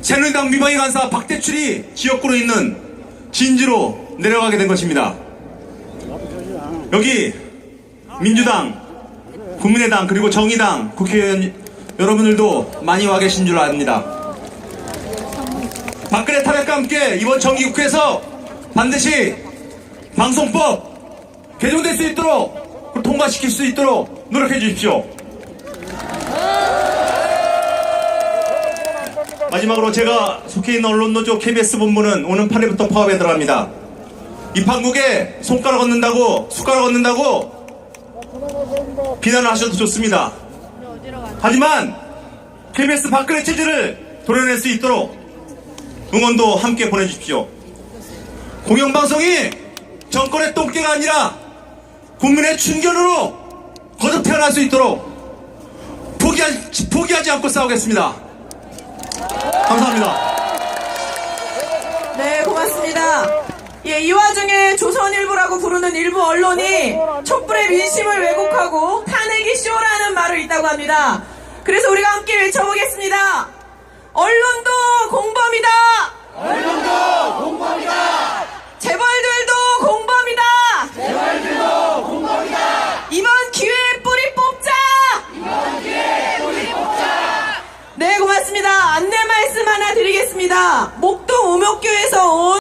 새누리당 미방위 간사 박대출이 지역구로 있는 진주로 내려가게 된 것입니다. 여기 민주당, 국민의당 그리고 정의당 국회의원 여러분들도 많이 와 계신 줄 압니다. 박근혜 탄핵과 함께 이번 정기국회에서 반드시 방송법 개정될 수 있도록 통과시킬 수 있도록 노력해 주십시오. 마지막으로 제가 속해 있는 언론노조 KBS 본부는 오는 8일부터 파업에 들어갑니다. 이 판국에 손가락 얹는다고 숟가락 얹는다고 비난을 하셔도 좋습니다. 하지만 KBS 박근혜 체제를 도려낼 수 있도록 응원도 함께 보내주십시오. 공영방송이 정권의 똥개가 아니라 국민의 충견으로 거듭 태어날 수 있도록 포기하지, 포기하지 않고 싸우겠습니다. 감사합니다. 네, 고맙습니다. 예, 이 와중에 조선일보라고 부르는 일부 언론이 촛불의 민심을 왜곡하고 탄핵이 쇼라는 말을 있다고 합니다. 그래서 우리가 함께 외쳐보겠습니다. 언론도 공범이다! 언론도 공범이다! 재벌들도 공범이다! 재벌들도 공범이다! 이번 기회에 뿌리 뽑자! 이번 기회에 뿌리 뽑자! 네, 고맙습니다. 안내 말씀 하나 드리겠습니다. 목동 오목교에서 온